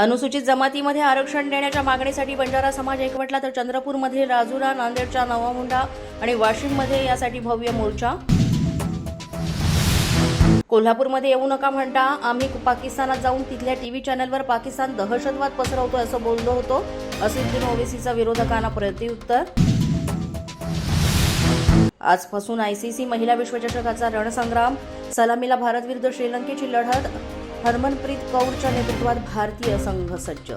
अनुसूचित जमातीमध्ये आरक्षण देण्याच्या मागणीसाठी बंजारा समाज एकवटला तर चंद्रपूरमध्ये राजुरा नांदेडच्या नवामुंडा आणि वाशिममध्ये यासाठी भव्य मोर्चा. कोल्हापूरमध्ये येऊ नका म्हणता आम्ही पाकिस्तानात जाऊन तिथल्या टीव्ही चॅनलवर पाकिस्तान दहशतवाद पसरवतो असं बोललो होतो. असुद्दीन ओवेसीचा विरोधकांना प्रत्युत्तर. आजपासून आयसीसी महिला विश्वचषकाचा रणसंग्राम. सलामीला भारत विरुद्ध श्रीलंकेची लढत. हरमनप्रीत कौरच्या नेतृत्वात भारतीय संघ सज्ज.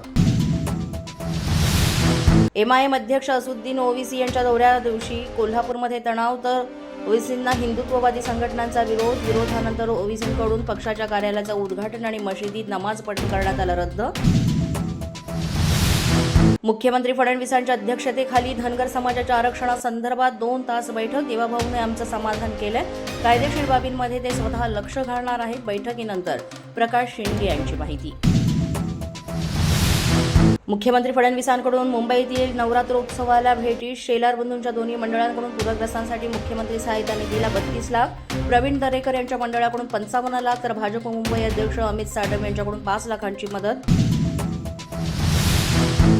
एमआयएम अध्यक्ष असुद्दीन ओवीसी यांच्या दौऱ्या दिवशी कोल्हापूरमध्ये तणाव तर ओवीसींना हिंदुत्ववादी संघटनांचा विरोध विरोधानंतर ओवीसींकडून पक्षाच्या कार्यालयाचं उद्घाटन आणि मशिदीत नमाज पठण करण्यात आलं रद्द. मुख्यमंत्री फडणवीसांच्या अध्यक्षतेखाली धनगर समाजाच्या आरक्षणासंदर्भात दोन तास बैठक. देवाभाऊने आमचं समाधान केलंय. कायदेशीर बाबींमध्ये ते स्वतः लक्ष घालणार आहेत. बैठकीनंतर प्रकाश शिंदे यांची माहिती. मुख्यमंत्री फडणवीसांकडून मुंबईतील नवरात्रोत्सवाला भेटी. शेलार बंधूंच्या दोन्ही मंडळांकडून पूरग्रस्तांसाठी मुख्यमंत्री सहायता निधीला बत्तीस लाख. प्रवीण दरेकर यांच्या मंडळाकडून पंचावन्न लाख. तर भाजप मुंबई अध्यक्ष अमित साटम यांच्याकडून पाच लाखांची मदत.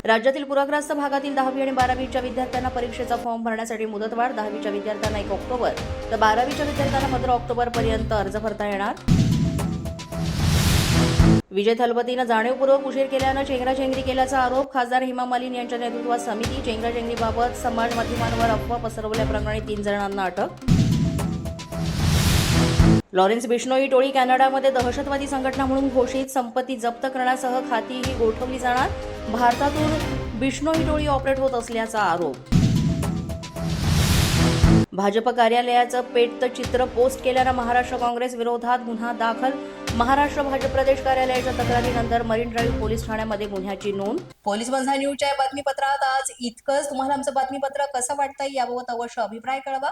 राज्यातील पूरग्रस्त भागातील दहावी आणि बारावीच्या विद्यार्थ्यांना परीक्षेचा फॉर्म भरण्यासाठी मुदतवाढ. दहावीच्या विद्यार्थ्यांना एक ऑक्टोबर. तर बारावीच्या विद्यार्थ्यांना पंधरा ऑक्टोबर पर्यंत अर्ज भरता येणार. विजय थलपतीनं जाणीवपूर्वक उशीर केल्यानं चेंगराचेंगरी केल्याचा आरोप खासदार हेमा मालिन यांच्या नेतृत्वात समिती चेंगराचेंगरीबाबत समाज माध्यमांवर अफवा पसरवल्याप्रकरणी तीन जणांना अटक. लॉरेन्स बिश्नोई टोळी कॅनडामध्ये दहशतवादी संघटना म्हणून घोषित संपत्ती जप्त करण्यासह खातीही गोठवली जाणार. भारतातून बिश्नोई टोळी ऑपरेट होत असल्याचा आरोप. भाजप कार्यालयाचं पेटतं चित्र पोस्ट केल्यानं महाराष्ट्र काँग्रेस विरोधात गुन्हा दाखल. महाराष्ट्र भाजप प्रदेश कार्यालयाच्या तक्रारीनंतर मरीन ड्राईव्ह पोलीस ठाण्यामध्ये गुन्ह्याची नोंद. पोलीस बंधा न्यूजच्या बातमीपत्रात आज इतकंच. तुम्हाला आमचं बातमीपत्र कसं वाटतंय याबाबत अवश्य अभिप्राय कळवा.